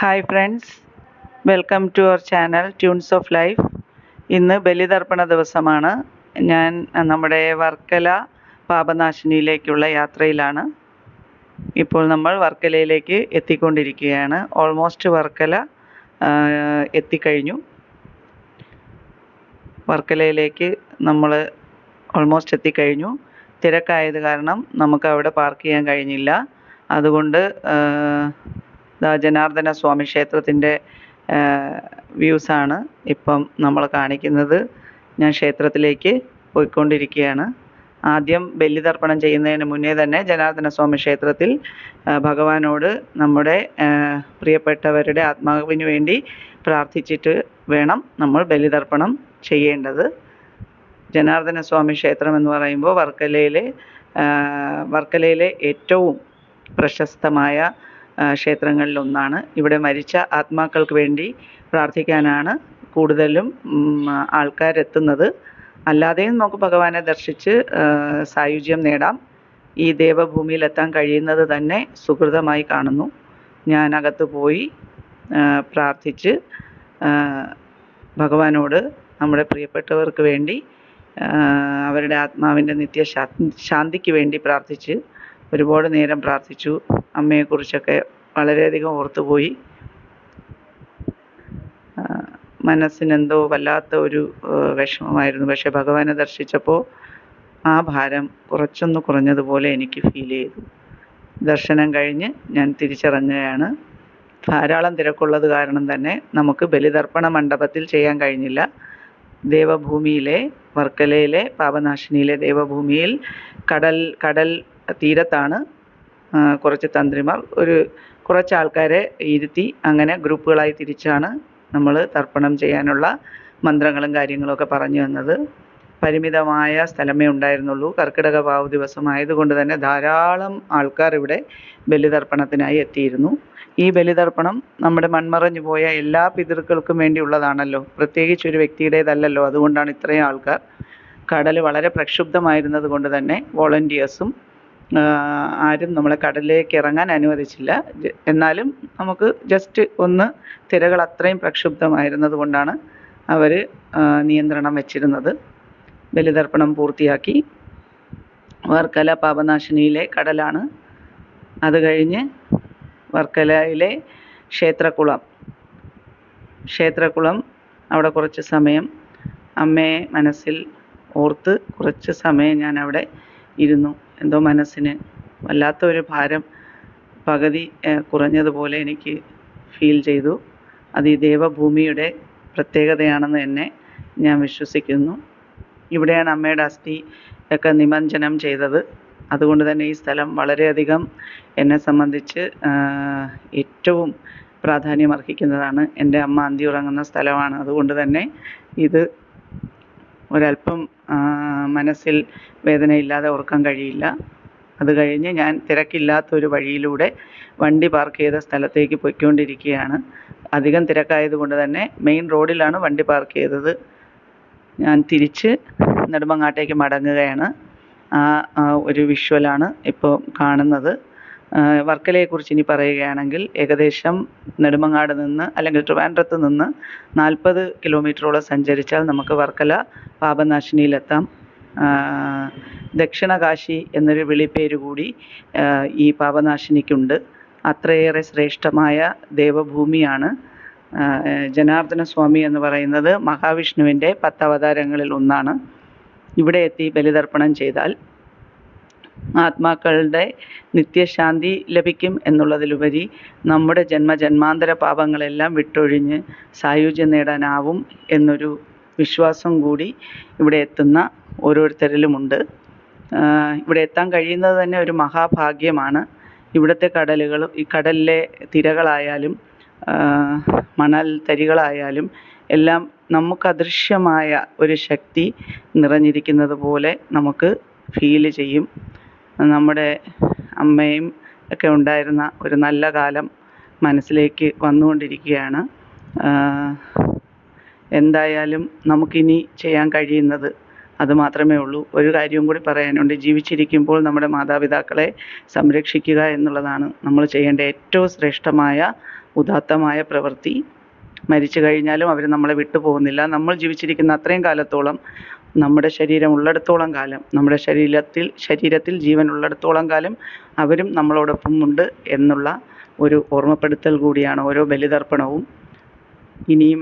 Hi friends welcome to our channel tunes of life ഇന്ന് ബലിതർപ്പണ ദിവസമാണ്. ഞാൻ നമ്മുടെ വർക്കല പാപനാശിനിയിലേക്കുള്ള യാത്രയിലാണ്. ഇപ്പോൾ നമ്മൾ വർക്കലയിലേക്ക് എത്തിക്കൊണ്ടിരിക്കുകയാണ്. ഓൾമോസ്റ്റ് വർക്കല എത്തിക്കഴിഞ്ഞു. വർക്കലയിലേക്ക് നമ്മൾ ഓൾമോസ്റ്റ് എത്തിക്കഴിഞ്ഞു. തിരക്കായത് കാരണം നമുക്ക് അവിടെ പാർക്ക് ചെയ്യാൻ കഴിഞ്ഞില്ല. അതുകൊണ്ട് ജനാർദ്ദന സ്വാമി ക്ഷേത്രത്തിന്റെ വ്യൂസാണ് ഇപ്പം നമ്മൾ കാണിക്കുന്നത്. ഞാൻ ക്ഷേത്രത്തിലേക്ക് പോയിക്കൊണ്ടിരിക്കുകയാണ്. ആദ്യം ബലിതർപ്പണം ചെയ്യുന്നതിന് മുന്നേ തന്നെ ജനാർദ്ദന സ്വാമി ക്ഷേത്രത്തിൽ ഭഗവാനോട് നമ്മുടെ പ്രിയപ്പെട്ടവരുടെ ആത്മാവിന് വേണ്ടി പ്രാർത്ഥിച്ചിട്ട് വേണം നമ്മൾ ബലിതർപ്പണം ചെയ്യേണ്ടത്. ജനാർദ്ദന സ്വാമി ക്ഷേത്രം എന്ന് പറയുമ്പോൾ വർക്കലയിലെ വർക്കലയിലെ ഏറ്റവും പ്രശസ്തമായ ക്ഷേത്രങ്ങളിലൊന്നാണ്. ഇവിടെ മരിച്ച ആത്മാക്കൾക്ക് വേണ്ടി പ്രാർത്ഥിക്കാനാണ് കൂടുതലും ആൾക്കാരെത്തുന്നത്. അല്ലാതെയും നമുക്ക് ഭഗവാനെ ദർശിച്ച് സായുജ്യം നേടാം. ഈ ദേവഭൂമിയിലെത്താൻ കഴിയുന്നത് തന്നെ സുഹൃതമായി കാണുന്നു. ഞാൻ അകത്ത് പോയി പ്രാർത്ഥിച്ച് ഭഗവാനോട് നമ്മുടെ പ്രിയപ്പെട്ടവർക്ക് വേണ്ടി അവരുടെ ആത്മാവിന്റെ നിത്യ ശാന്തിക്ക് വേണ്ടി പ്രാർത്ഥിച്ച് ഒരുപാട് നേരം പ്രാർത്ഥിച്ചു. അമ്മയെക്കുറിച്ചൊക്കെ വളരെയധികം ഓർത്തുപോയി. മനസ്സിന് മനസ്സിനെന്തോ വല്ലാത്ത ഒരു വിഷമമായിരുന്നു. പക്ഷെ ഭഗവാനെ ദർശിച്ചപ്പോൾ ആ ഭാരം കുറച്ചൊന്ന് കുറഞ്ഞതുപോലെ എനിക്ക് ഫീൽ ചെയ്തു. ദർശനം കഴിഞ്ഞ് ഞാൻ തിരിച്ചിറങ്ങുകയാണ്. ധാരാളം തിരക്കുള്ളത് കാരണം തന്നെ നമുക്ക് ബലിതർപ്പണ മണ്ഡപത്തിൽ ചെയ്യാൻ കഴിഞ്ഞില്ല. ദേവഭൂമിയിലെ വർക്കലയിലെ പാപനാശിനിയിലെ ദേവഭൂമിയിൽ കടൽ കടൽ തീരത്താണ് കുറച്ച് തന്ത്രിമാർ ഒരു കുറച്ച് ആൾക്കാരെ ഇരുത്തി അങ്ങനെ ഗ്രൂപ്പുകളായി തിരിച്ചാണ് നമ്മൾ തർപ്പണം ചെയ്യാനുള്ള മന്ത്രങ്ങളും കാര്യങ്ങളൊക്കെ പറഞ്ഞു തന്നത്. പരിമിതമായ സ്ഥലമേ ഉണ്ടായിരുന്നുള്ളൂ. കർക്കിടക വാവ് ദിവസമായതുകൊണ്ട് തന്നെ ധാരാളം ആൾക്കാർ ഇവിടെ ബലിതർപ്പണത്തിനായി എത്തിയിരുന്നു. ഈ ബലിതർപ്പണം നമ്മുടെ മൺമറഞ്ഞു പോയ എല്ലാ പിതൃക്കൾക്കും വേണ്ടിയുള്ളതാണല്ലോ പ്രത്യേകിച്ച് ഒരു വ്യക്തിയുടേതല്ലല്ലോ. അതുകൊണ്ടാണ് ഇത്രയും ആൾക്കാർ കടൽ വളരെ പ്രക്ഷുബ്ധമായിരുന്നത് കൊണ്ട് തന്നെ വോളണ്ടിയേഴ്സും ആരും നമ്മളെ കടലിലേക്ക് ഇറങ്ങാൻ അനുവദിച്ചില്ല. എന്നാലും നമുക്ക് ജസ്റ്റ് ഒന്ന് തിരകൾ അത്രയും പ്രക്ഷുബ്ധമായിരുന്നത് കൊണ്ടാണ് അവർ നിയന്ത്രണം വെച്ചിരുന്നത്. ബലിതർപ്പണം പൂർത്തിയാക്കി. വർക്കല പാപനാശിനിയിലെ കടലാണ്. അത് കഴിഞ്ഞ് വർക്കലയിലെ ക്ഷേത്രകുളം. ക്ഷേത്രകുളം അവിടെ കുറച്ച് സമയം അമ്മയെ മനസ്സിൽ ഓർത്ത് കുറച്ച് സമയം ഞാൻ അവിടെ ഇരുന്നു. എന്തോ മനസ്സിന് വല്ലാത്ത ഒരു ഭാരം പകുതി കുറഞ്ഞതുപോലെ എനിക്ക് ഫീൽ ചെയ്തു. അത് ഈ ദേവഭൂമിയുടെ പ്രത്യേകതയാണെന്ന് തന്നെ ഞാൻ വിശ്വസിക്കുന്നു. ഇവിടെയാണ് അമ്മയുടെ അസ്ഥി ഒക്കെ നിമഞ്ജനം ചെയ്തത്. അതുകൊണ്ട് തന്നെ ഈ സ്ഥലം വളരെയധികം എന്നെ സംബന്ധിച്ച് ഏറ്റവും പ്രാധാന്യം അർഹിക്കുന്നതാണ് എന്റെ അമ്മ അന്തി ഉറങ്ങുന്ന സ്ഥലമാണ്. അതുകൊണ്ട് തന്നെ ഇത് ഒരല്പം ആഹ്, മനസ്സിൽ വേദനയില്ലാതെ ഓർക്കാൻ കഴിയില്ല. അത് കഴിഞ്ഞ് ഞാൻ തിരക്കില്ലാത്ത ഒരു വഴിയിലൂടെ വണ്ടി പാർക്ക് ചെയ്ത സ്ഥലത്തേക്ക് പൊയ്ക്കൊണ്ടിരിക്കുകയാണ്. അധികം തിരക്കായതുകൊണ്ട് തന്നെ മെയിൻ റോഡിലാണ് വണ്ടി പാർക്ക് ചെയ്തത്. ഞാൻ തിരിച്ച് നെടുമങ്ങാട്ടേക്ക് മടങ്ങുകയാണ്. ആ ഒരു വിഷ്വലാണ് ഇപ്പോൾ കാണുന്നത്. വർക്കലയെക്കുറിച്ച് ഇനി പറയുകയാണെങ്കിൽ ഏകദേശം നെടുമങ്ങാട് നിന്ന് അല്ലെങ്കിൽ ട്രിവാൻഡ്രത്ത് നിന്ന് നാൽപ്പത് കിലോമീറ്ററോളം സഞ്ചരിച്ചാൽ നമുക്ക് വർക്കല പാപനാശിനിയിലെത്താം. ദക്ഷിണകാശി എന്നൊരു വിളിപ്പേര് കൂടി ഈ പാപനാശിനിക്കുണ്ട്. അത്രയേറെ ശ്രേഷ്ഠമായ ദേവഭൂമിയാണ് ജനാർദ്ദന സ്വാമി എന്ന് പറയുന്നത് മഹാവിഷ്ണുവിന്റെ പത്തവതാരങ്ങളിൽ ഒന്നാണ്. ഇവിടെ എത്തി ബലിതർപ്പണം ചെയ്താൽ ആത്മാക്കളുടെ നിത്യശാന്തി ലഭിക്കും എന്നുള്ളതിലുപരി നമ്മുടെ ജന്മ ജന്മാന്തര പാപങ്ങളെല്ലാം വിട്ടൊഴിഞ്ഞ് സായുജ്യം നേടാനാവും എന്നൊരു വിശ്വാസം കൂടി ഇവിടെ എത്തുന്ന ഓരോരുത്തരിലുമുണ്ട്. ഇവിടെ എത്താൻ കഴിയുന്നത് തന്നെ ഒരു മഹാഭാഗ്യമാണ്. ഇവിടുത്തെ കടലുകൾ ഈ കടലിലെ തിരകളായാലും മണൽ തരികളായാലും എല്ലാം നമുക്ക് അദൃശ്യമായ ഒരു ശക്തി നിറഞ്ഞിരിക്കുന്നത് പോലെ നമുക്ക് ഫീൽ ചെയ്യും. നമ്മുടെ അമ്മയും ഒക്കെ ഉണ്ടായിരുന്ന ഒരു നല്ല കാലം മനസ്സിലേക്ക് വന്നുകൊണ്ടിരിക്കുകയാണ്. എന്തായാലും നമുക്കിനി ചെയ്യാൻ കഴിയുന്നത് അത് മാത്രമേ ഉള്ളൂ. ഒരു കാര്യവും കൂടി പറയാനുണ്ട്. ജീവിച്ചിരിക്കുമ്പോൾ നമ്മുടെ മാതാപിതാക്കളെ സംരക്ഷിക്കുക എന്നുള്ളതാണ് നമ്മൾ ചെയ്യേണ്ട ഏറ്റവും ശ്രേഷ്ഠമായ ഉദാത്തമായ പ്രവൃത്തി. മരിച്ചു കഴിഞ്ഞാലും അവർ നമ്മളെ വിട്ടു പോകുന്നില്ല നമ്മൾ ജീവിച്ചിരിക്കുന്ന അത്രയും കാലത്തോളം നമ്മുടെ ശരീരം ഉള്ളിടത്തോളം കാലം നമ്മുടെ ശരീരത്തിൽ ശരീരത്തിൽ ജീവൻ ഉള്ളിടത്തോളം കാലം അവരും നമ്മളോടൊപ്പം ഉണ്ട് എന്നുള്ള ഒരു ഓർമ്മപ്പെടുത്തൽ കൂടിയാണ് ഓരോ ബലിതർപ്പണവും. ഇനിയും